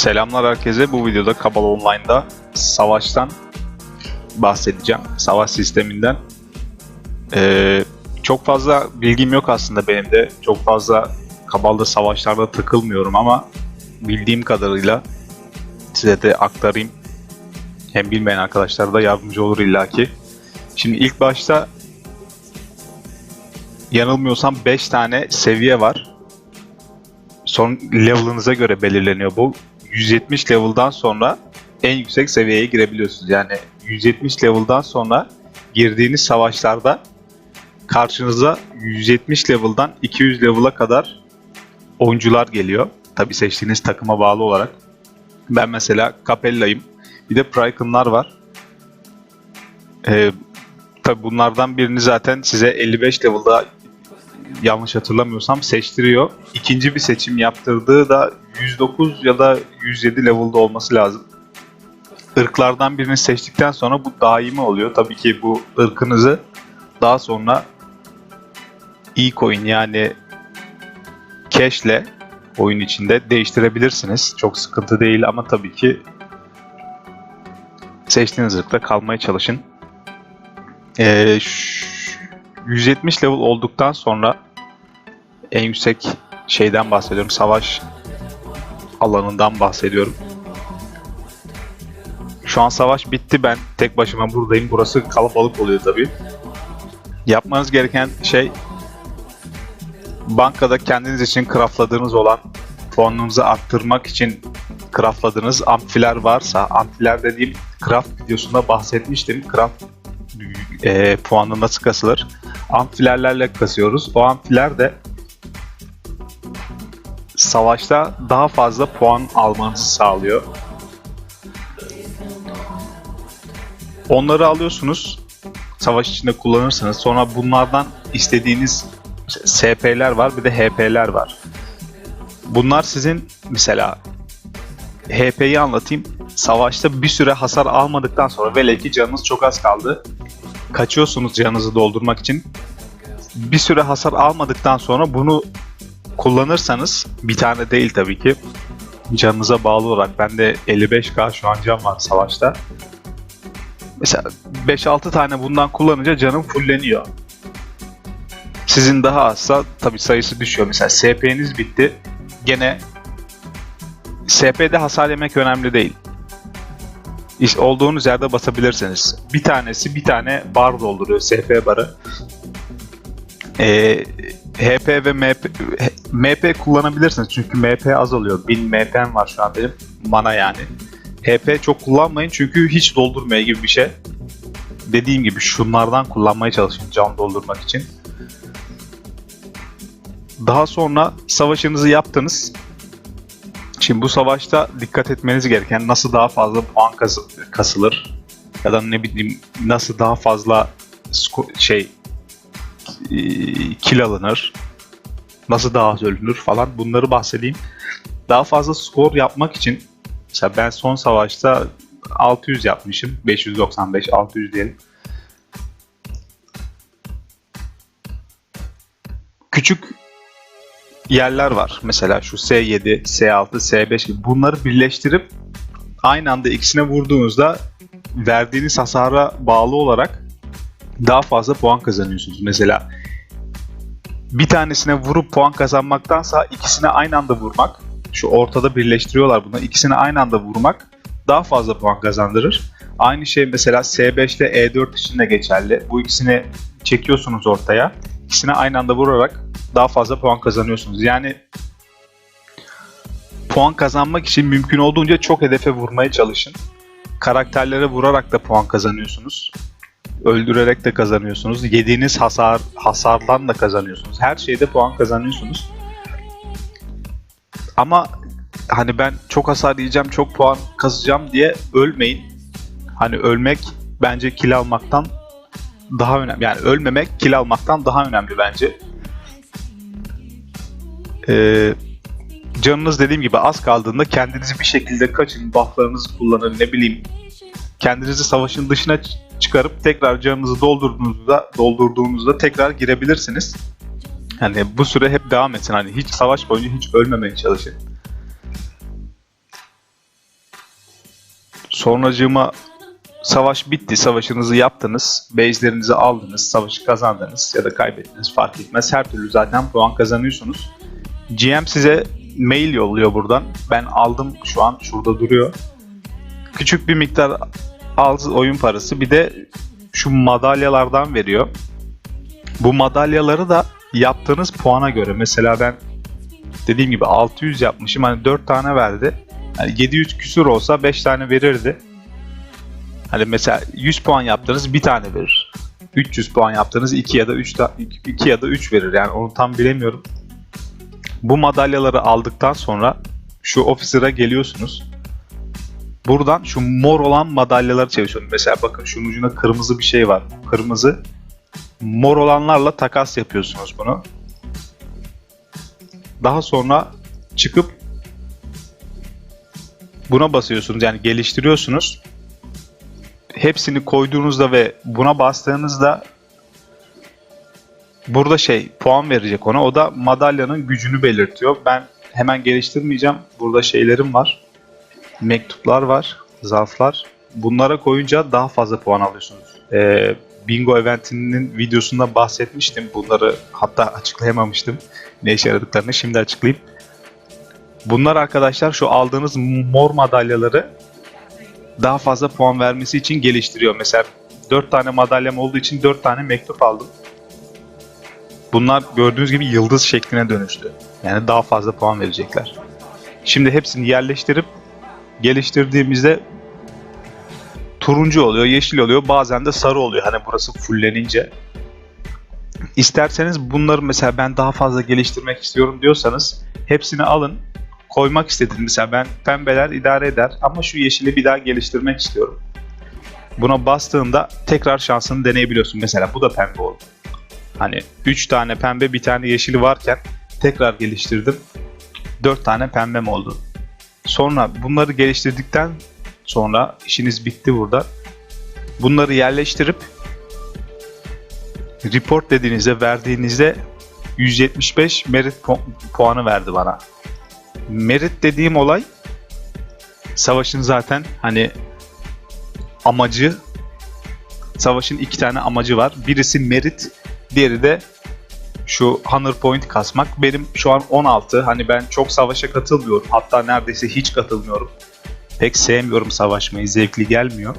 Selamlar herkese. Bu videoda Kabal Online'da savaştan bahsedeceğim. Savaş sisteminden. Ee, çok fazla bilgim yok aslında benim de. Çok fazla Kabal'da savaşlarda takılmıyorum ama bildiğim kadarıyla size de aktarayım. Hem bilmeyen arkadaşlar da yardımcı olur illaki. Şimdi ilk başta yanılmıyorsam 5 tane seviye var. Son level'ınıza göre belirleniyor bu. 170 level'dan sonra en yüksek seviyeye girebiliyorsunuz. Yani 170 level'dan sonra girdiğiniz savaşlarda karşınıza 170 level'dan 200 level'a kadar oyuncular geliyor. Tabi seçtiğiniz takıma bağlı olarak. Ben mesela Capella'yım. Bir de Pryken'lar var. Ee, tabi bunlardan birini zaten size 55 level'da yanlış hatırlamıyorsam seçtiriyor. İkinci bir seçim yaptırdığı da 109 ya da 107 level'da olması lazım. Irklardan birini seçtikten sonra bu daimi oluyor. Tabii ki bu ırkınızı daha sonra e-coin yani cash'le oyun içinde değiştirebilirsiniz. Çok sıkıntı değil ama tabii ki seçtiğiniz ırkta kalmaya çalışın. Ee, 170 level olduktan sonra en yüksek şeyden bahsediyorum. Savaş alanından bahsediyorum. Şu an savaş bitti. Ben tek başıma buradayım. Burası kalabalık oluyor tabii. Yapmanız gereken şey bankada kendiniz için craftladığınız olan puanınızı arttırmak için craftladığınız amfiler varsa amfiler dediğim craft videosunda bahsetmiştim. Craft e, puanı nasıl kasılır? Amfilerlerle kasıyoruz. O amfiler de savaşta daha fazla puan almanızı sağlıyor. Onları alıyorsunuz. Savaş içinde kullanırsınız. Sonra bunlardan istediğiniz SP'ler var bir de HP'ler var. Bunlar sizin mesela HP'yi anlatayım. Savaşta bir süre hasar almadıktan sonra velev ki canınız çok az kaldı. Kaçıyorsunuz canınızı doldurmak için. Bir süre hasar almadıktan sonra bunu kullanırsanız bir tane değil tabii ki. Canınıza bağlı olarak bende 55k şu an can var savaşta. Mesela 5-6 tane bundan kullanınca canım fulleniyor. Sizin daha azsa tabii sayısı düşüyor. Mesela SP'niz bitti. Gene SP'de hasar yemek önemli değil. Olduğunuz yerde basabilirsiniz. Bir tanesi bir tane bar dolduruyor SP barı. Ee, HP ve MP, MP kullanabilirsiniz çünkü MP azalıyor. 1000 MP'm var şu an benim. Mana yani. HP çok kullanmayın çünkü hiç doldurmaya gibi bir şey. Dediğim gibi şunlardan kullanmaya çalışın can doldurmak için. Daha sonra savaşınızı yaptınız. Şimdi bu savaşta dikkat etmeniz gereken nasıl daha fazla puan kas- kasılır ya da ne bileyim nasıl daha fazla şey e, kill alınır, nasıl daha az ölünür falan bunları bahsedeyim. Daha fazla skor yapmak için mesela ben son savaşta 600 yapmışım. 595, 600 diyelim. Küçük yerler var. Mesela şu S7, S6, S5 gibi. Bunları birleştirip aynı anda ikisine vurduğunuzda verdiğiniz hasara bağlı olarak daha fazla puan kazanıyorsunuz. Mesela bir tanesine vurup puan kazanmaktansa ikisine aynı anda vurmak, şu ortada birleştiriyorlar bunu, ikisine aynı anda vurmak daha fazla puan kazandırır. Aynı şey mesela S5 ile E4 için de geçerli. Bu ikisini çekiyorsunuz ortaya. İkisine aynı anda vurarak daha fazla puan kazanıyorsunuz. Yani puan kazanmak için mümkün olduğunca çok hedefe vurmaya çalışın. Karakterlere vurarak da puan kazanıyorsunuz. Öldürerek de kazanıyorsunuz. Yediğiniz hasar hasardan da kazanıyorsunuz. Her şeyde puan kazanıyorsunuz. Ama hani ben çok hasar yiyeceğim, çok puan kazacağım diye ölmeyin. Hani ölmek bence kill almaktan daha önemli. Yani ölmemek kill almaktan daha önemli bence. Ee, canınız dediğim gibi az kaldığında kendinizi bir şekilde kaçın, bufflarınızı kullanın, ne bileyim kendinizi savaşın dışına çıkarıp tekrar canınızı doldurduğunuzda doldurduğunuzda tekrar girebilirsiniz. Hani bu süre hep devam etsin. Hani hiç savaş boyunca hiç ölmemeye çalışın. Sonracığıma savaş bitti. Savaşınızı yaptınız. Base'lerinizi aldınız. Savaşı kazandınız ya da kaybettiniz fark etmez. Her türlü zaten puan kazanıyorsunuz. GM size mail yolluyor buradan. Ben aldım şu an şurada duruyor. Küçük bir miktar az oyun parası bir de şu madalyalardan veriyor. Bu madalyaları da yaptığınız puana göre. Mesela ben dediğim gibi 600 yapmışım. Hani 4 tane verdi. Hani 700 küsur olsa 5 tane verirdi. Hani mesela 100 puan yaptınız bir tane verir. 300 puan yaptınız 2 ya da 3 2 ya da 3 verir. Yani onu tam bilemiyorum. Bu madalyaları aldıktan sonra şu officer'a geliyorsunuz. Buradan şu mor olan madalyaları çeviriyorsunuz. Mesela bakın şunun ucunda kırmızı bir şey var. Kırmızı. Mor olanlarla takas yapıyorsunuz bunu. Daha sonra çıkıp buna basıyorsunuz. Yani geliştiriyorsunuz. Hepsini koyduğunuzda ve buna bastığınızda burada şey puan verecek ona. O da madalyanın gücünü belirtiyor. Ben hemen geliştirmeyeceğim. Burada şeylerim var. Mektuplar var. Zarflar. Bunlara koyunca daha fazla puan alıyorsunuz. Ee, Bingo eventinin videosunda bahsetmiştim. Bunları hatta açıklayamamıştım. Ne işe yaradıklarını şimdi açıklayayım. Bunlar arkadaşlar şu aldığınız mor madalyaları daha fazla puan vermesi için geliştiriyor. Mesela 4 tane madalyam olduğu için 4 tane mektup aldım. Bunlar gördüğünüz gibi yıldız şekline dönüştü. Yani daha fazla puan verecekler. Şimdi hepsini yerleştirip geliştirdiğimizde turuncu oluyor, yeşil oluyor, bazen de sarı oluyor. Hani burası fullenince. İsterseniz bunları mesela ben daha fazla geliştirmek istiyorum diyorsanız hepsini alın. Koymak istediğiniz mesela ben pembeler idare eder ama şu yeşili bir daha geliştirmek istiyorum. Buna bastığında tekrar şansını deneyebiliyorsun. Mesela bu da pembe oldu. Hani 3 tane pembe bir tane yeşili varken tekrar geliştirdim. 4 tane pembem oldu. Sonra bunları geliştirdikten sonra işiniz bitti burada. Bunları yerleştirip report dediğinizde verdiğinizde 175 merit pu- puanı verdi bana. Merit dediğim olay savaşın zaten hani amacı savaşın iki tane amacı var. Birisi merit, diğeri de şu Honor Point kasmak. Benim şu an 16. Hani ben çok savaşa katılmıyorum. Hatta neredeyse hiç katılmıyorum. Pek sevmiyorum savaşmayı. Zevkli gelmiyor.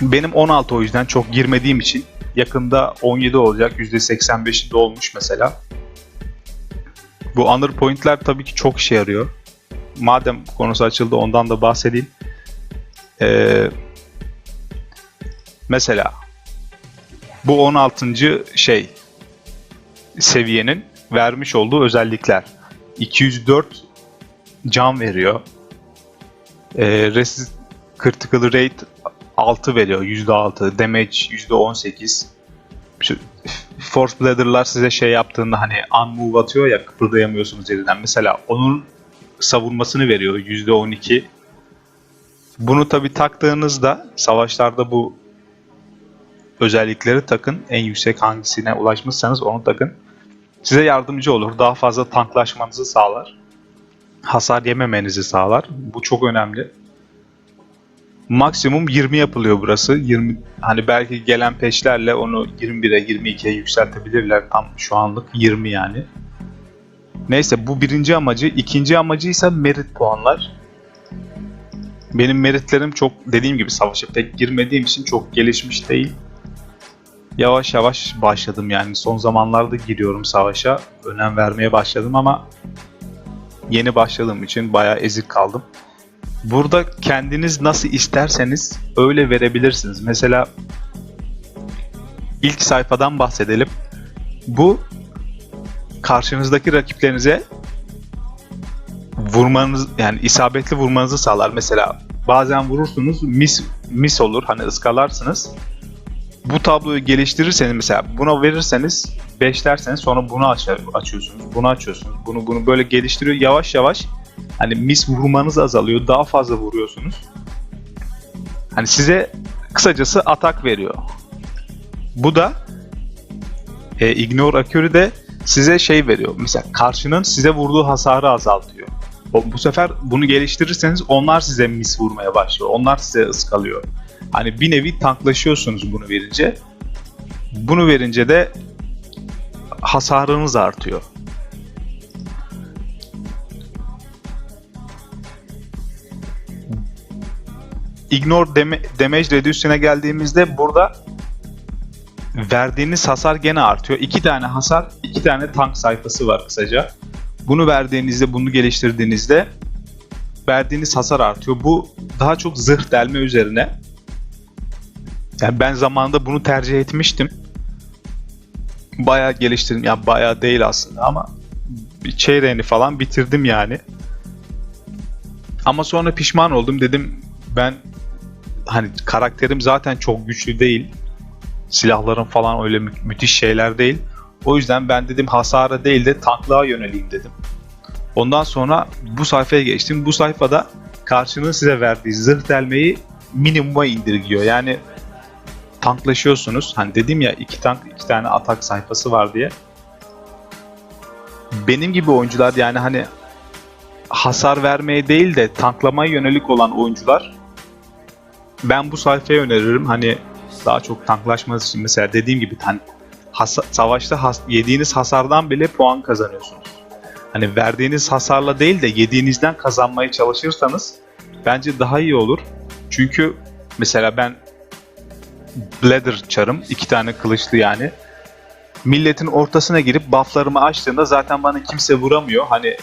Benim 16 o yüzden çok girmediğim için yakında 17 olacak. %85'i dolmuş mesela. Bu Honor Point'ler tabii ki çok işe yarıyor. Madem konusu açıldı ondan da bahsedeyim. Ee, mesela bu 16. şey seviyenin vermiş olduğu özellikler. 204 can veriyor. Ee, resist critical rate 6 veriyor. %6. Damage %18. Force Bladder'lar size şey yaptığında hani unmove atıyor ya kıpırdayamıyorsunuz yerinden. Mesela onun savunmasını veriyor %12. Bunu tabi taktığınızda savaşlarda bu özellikleri takın. En yüksek hangisine ulaşmışsanız onu takın. Size yardımcı olur. Daha fazla tanklaşmanızı sağlar. Hasar yememenizi sağlar. Bu çok önemli. Maksimum 20 yapılıyor burası. 20 hani belki gelen peşlerle onu 21'e 22'ye yükseltebilirler. Tam şu anlık 20 yani. Neyse bu birinci amacı. ikinci amacı ise merit puanlar. Benim meritlerim çok dediğim gibi savaşa pek girmediğim için çok gelişmiş değil. Yavaş yavaş başladım yani son zamanlarda giriyorum savaşa. Önem vermeye başladım ama yeni başladığım için bayağı ezik kaldım. Burada kendiniz nasıl isterseniz öyle verebilirsiniz. Mesela ilk sayfadan bahsedelim. Bu karşınızdaki rakiplerinize vurmanız yani isabetli vurmanızı sağlar. Mesela bazen vurursunuz mis mis olur hani ıskalarsınız. Bu tabloyu geliştirirseniz mesela buna verirseniz 5 derseniz sonra bunu aç açıyorsunuz. Bunu açıyorsunuz. Bunu bunu böyle geliştiriyor yavaş yavaş. Hani mis vurmanız azalıyor. Daha fazla vuruyorsunuz. Hani size kısacası atak veriyor. Bu da e, Ignore Accuracy de size şey veriyor. Mesela karşının size vurduğu hasarı azaltıyor. O- Bu sefer bunu geliştirirseniz onlar size mis vurmaya başlıyor. Onlar size ıskalıyor. Hani bir nevi tanklaşıyorsunuz bunu verince. Bunu verince de hasarınız artıyor. Ignore deme- damage reduction'e geldiğimizde burada verdiğiniz hasar gene artıyor. İki tane hasar, iki tane tank sayfası var kısaca. Bunu verdiğinizde, bunu geliştirdiğinizde verdiğiniz hasar artıyor. Bu daha çok zırh delme üzerine. Yani ben zamanında bunu tercih etmiştim. Bayağı geliştirdim. Ya bayağı değil aslında ama çeyreğini falan bitirdim yani. Ama sonra pişman oldum. Dedim ben hani karakterim zaten çok güçlü değil. Silahlarım falan öyle mü- müthiş şeyler değil. O yüzden ben dedim hasara değil de tanklığa yöneleyim dedim. Ondan sonra bu sayfaya geçtim. Bu sayfada karşının size verdiği zırh delmeyi minimuma indirgiyor. Yani tanklaşıyorsunuz. Hani dedim ya iki tank iki tane atak sayfası var diye. Benim gibi oyuncular yani hani hasar vermeye değil de tanklamaya yönelik olan oyuncular ben bu sayfayı öneririm. Hani daha çok tanklaşması için mesela dediğim gibi hani hasa- savaşta has- yediğiniz hasardan bile puan kazanıyorsunuz. Hani verdiğiniz hasarla değil de yediğinizden kazanmaya çalışırsanız bence daha iyi olur. Çünkü mesela ben Bladder çarım. iki tane kılıçlı yani. Milletin ortasına girip bufflarımı açtığımda zaten bana kimse vuramıyor. Hani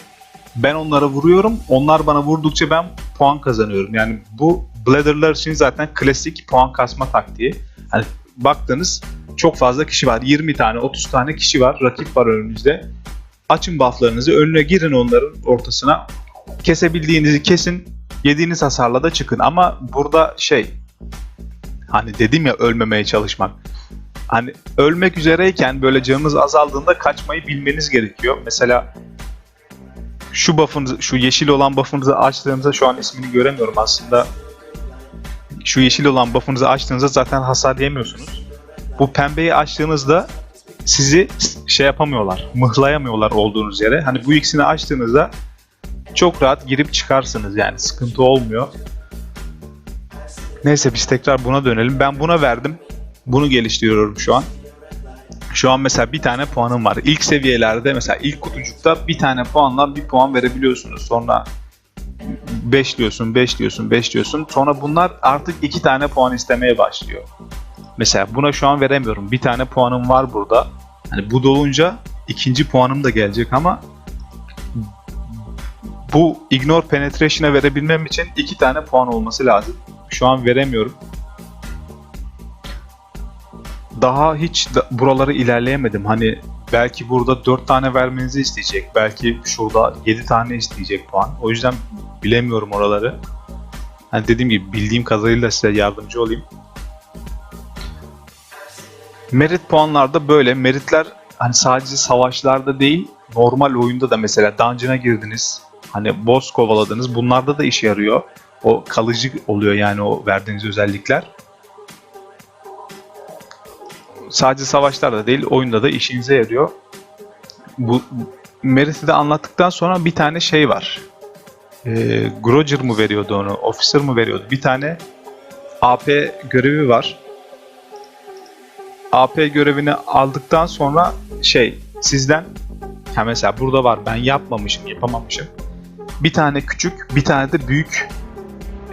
ben onlara vuruyorum. Onlar bana vurdukça ben puan kazanıyorum. Yani bu Bladder'lar için zaten klasik puan kasma taktiği. Hani baktınız çok fazla kişi var. 20 tane, 30 tane kişi var. Rakip var önünüzde. Açın bufflarınızı. Önüne girin onların ortasına. Kesebildiğinizi kesin. Yediğiniz hasarla da çıkın. Ama burada şey hani dedim ya ölmemeye çalışmak. Hani ölmek üzereyken böyle canınız azaldığında kaçmayı bilmeniz gerekiyor. Mesela şu buff'ınızı, şu yeşil olan buff'ınızı açtığınızda şu an ismini göremiyorum aslında. Şu yeşil olan buff'ınızı açtığınızda zaten hasar yemiyorsunuz. Bu pembeyi açtığınızda sizi şey yapamıyorlar, mıhlayamıyorlar olduğunuz yere. Hani bu ikisini açtığınızda çok rahat girip çıkarsınız yani sıkıntı olmuyor. Neyse biz tekrar buna dönelim. Ben buna verdim. Bunu geliştiriyorum şu an. Şu an mesela bir tane puanım var. İlk seviyelerde mesela ilk kutucukta bir tane puanla bir puan verebiliyorsunuz. Sonra 5 diyorsun, 5 diyorsun, 5 diyorsun. Sonra bunlar artık 2 tane puan istemeye başlıyor. Mesela buna şu an veremiyorum. Bir tane puanım var burada. Hani bu dolunca ikinci puanım da gelecek ama bu ignore penetration'a verebilmem için 2 tane puan olması lazım. Şu an veremiyorum. Daha hiç da- buraları ilerleyemedim. Hani belki burada 4 tane vermenizi isteyecek. Belki şurada 7 tane isteyecek puan. O yüzden bilemiyorum oraları. Hani dediğim gibi bildiğim kadarıyla size yardımcı olayım. Merit puanlarda böyle. Meritler hani sadece savaşlarda değil, normal oyunda da mesela dungeon'a girdiniz. Hani boss kovaladınız. Bunlarda da işe yarıyor. O kalıcı oluyor yani o verdiğiniz özellikler. Sadece savaşlarda değil, oyunda da işinize yarıyor. Bu Merit'i de anlattıktan sonra bir tane şey var. Ee, Groger mu veriyordu onu, Officer mı veriyordu? Bir tane AP görevi var. AP görevini aldıktan sonra şey sizden ha mesela burada var ben yapmamışım yapamamışım. Bir tane küçük bir tane de büyük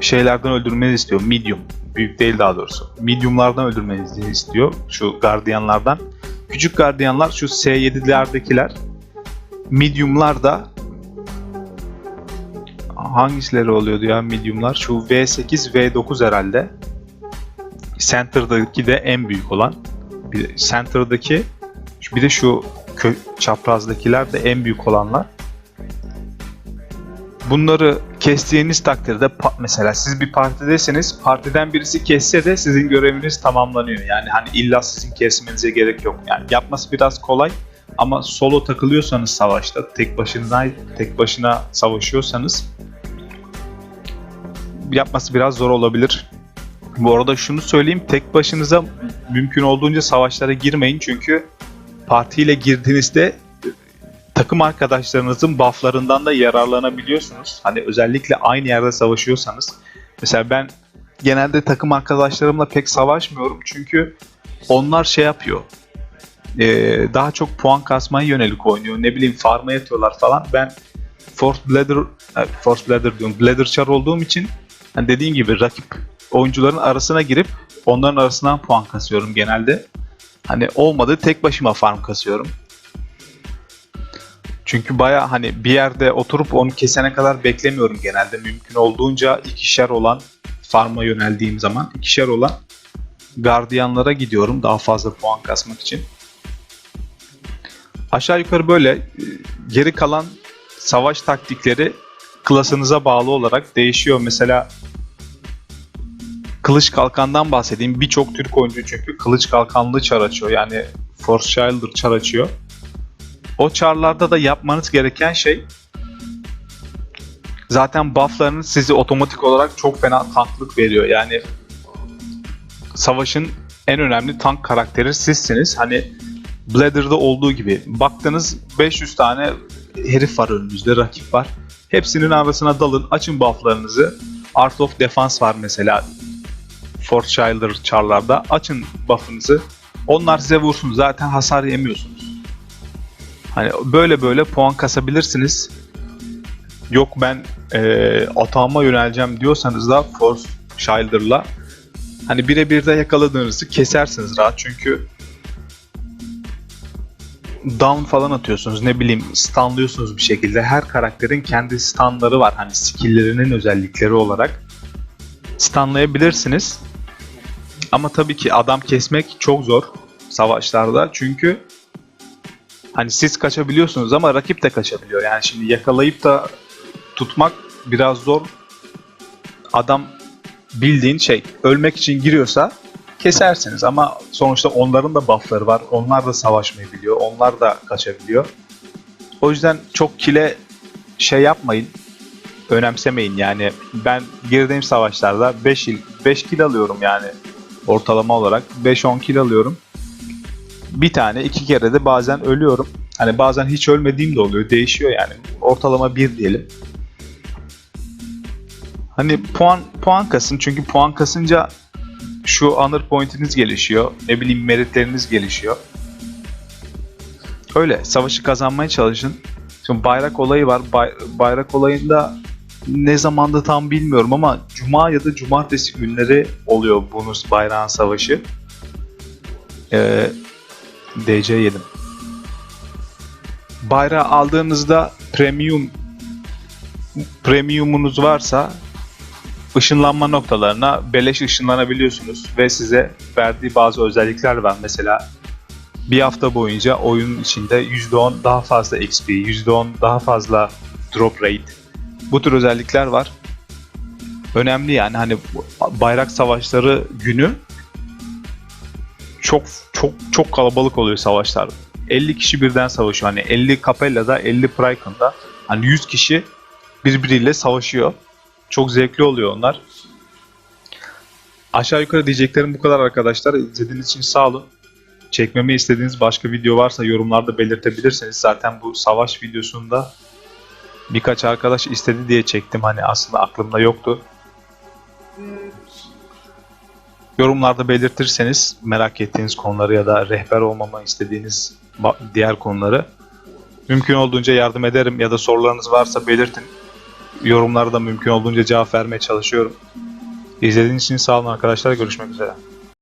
şeylerden öldürmenizi istiyor. Medium. Büyük değil daha doğrusu. Mediumlardan öldürmenizi istiyor. Şu gardiyanlardan. Küçük gardiyanlar şu S7'lerdekiler. Mediumlar da hangisileri oluyordu ya mediumlar? Şu V8, V9 herhalde. Center'daki de en büyük olan. Bir Center'daki bir de şu kö- çaprazdakiler de en büyük olanlar. Bunları kestiğiniz takdirde mesela siz bir partidesiniz, partiden birisi kesse de sizin göreviniz tamamlanıyor. Yani hani illa sizin kesmenize gerek yok. Yani yapması biraz kolay ama solo takılıyorsanız savaşta, tek başına tek başına savaşıyorsanız yapması biraz zor olabilir. Bu arada şunu söyleyeyim, tek başınıza mümkün olduğunca savaşlara girmeyin çünkü partiyle girdiğinizde takım arkadaşlarınızın bufflarından da yararlanabiliyorsunuz. Hani özellikle aynı yerde savaşıyorsanız. Mesela ben genelde takım arkadaşlarımla pek savaşmıyorum çünkü onlar şey yapıyor. Ee, daha çok puan kasmaya yönelik oynuyor. Ne bileyim farm'a yatıyorlar falan. Ben Force Bladder, Force Bladder diyorum. Bladder Char olduğum için hani dediğim gibi rakip oyuncuların arasına girip onların arasından puan kasıyorum genelde. Hani olmadı tek başıma farm kasıyorum. Çünkü baya hani bir yerde oturup onu kesene kadar beklemiyorum genelde. Mümkün olduğunca ikişer olan farm'a yöneldiğim zaman ikişer olan gardiyanlara gidiyorum daha fazla puan kasmak için. Aşağı yukarı böyle e, geri kalan savaş taktikleri klasınıza bağlı olarak değişiyor. Mesela Kılıç Kalkan'dan bahsedeyim. Birçok Türk oyuncu çünkü Kılıç Kalkanlı çar açıyor. Yani Force Shielder çar açıyor. O çarlarda da yapmanız gereken şey zaten bufflarınız sizi otomatik olarak çok fena tanklık veriyor. Yani savaşın en önemli tank karakteri sizsiniz. Hani Bladder'da olduğu gibi baktınız 500 tane herif var önünüzde, rakip var. Hepsinin arasına dalın, açın bufflarınızı. Art of Defense var mesela Force Shielder çarlarda. Açın buff'ınızı. Onlar size vursun. Zaten hasar yemiyorsunuz. Hani böyle böyle puan kasabilirsiniz. Yok ben e, atağıma yöneleceğim diyorsanız da Force Shielder'la hani birebir de yakaladığınızı kesersiniz rahat. Çünkü down falan atıyorsunuz ne bileyim stunlıyorsunuz bir şekilde. Her karakterin kendi stunları var hani skill'lerinin özellikleri olarak. Stunlayabilirsiniz. Ama tabii ki adam kesmek çok zor savaşlarda. Çünkü hani siz kaçabiliyorsunuz ama rakip de kaçabiliyor yani şimdi yakalayıp da tutmak biraz zor adam bildiğin şey ölmek için giriyorsa kesersiniz ama sonuçta onların da buffları var. Onlar da savaşmayı biliyor. Onlar da kaçabiliyor. O yüzden çok kile şey yapmayın. Önemsemeyin yani. Ben girdiğim savaşlarda 5 il 5 kill alıyorum yani ortalama olarak 5-10 kill alıyorum. Bir tane iki kere de bazen ölüyorum. Hani bazen hiç ölmediğim de oluyor. Değişiyor yani. Ortalama 1 diyelim. Hani puan puan kasın çünkü puan kasınca şu honor point'iniz gelişiyor. Ne bileyim meritleriniz gelişiyor. Öyle savaşı kazanmaya çalışın. Şimdi bayrak olayı var. Bay- bayrak olayında ne zamanda tam bilmiyorum ama cuma ya da cumartesi günleri oluyor bonus bayrağın savaşı. Ee, DC yedim. Bayrağı aldığınızda premium premiumunuz varsa ışınlanma noktalarına beleş ışınlanabiliyorsunuz ve size verdiği bazı özellikler var. Mesela bir hafta boyunca oyunun içinde %10 daha fazla XP, %10 daha fazla drop rate. Bu tür özellikler var. Önemli yani hani bayrak savaşları günü çok çok çok kalabalık oluyor savaşlar. 50 kişi birden savaşıyor. Hani 50 Capella'da, 50 Prycon'da hani 100 kişi birbiriyle savaşıyor. Çok zevkli oluyor onlar. Aşağı yukarı diyeceklerim bu kadar arkadaşlar. İzlediğiniz için sağ olun. Çekmemi istediğiniz başka video varsa yorumlarda belirtebilirsiniz. Zaten bu savaş videosunda birkaç arkadaş istedi diye çektim. Hani aslında aklımda yoktu. Yorumlarda belirtirseniz merak ettiğiniz konuları ya da rehber olmamı istediğiniz diğer konuları mümkün olduğunca yardım ederim ya da sorularınız varsa belirtin yorumlarda mümkün olduğunca cevap vermeye çalışıyorum. İzlediğiniz için sağ olun arkadaşlar. Görüşmek üzere.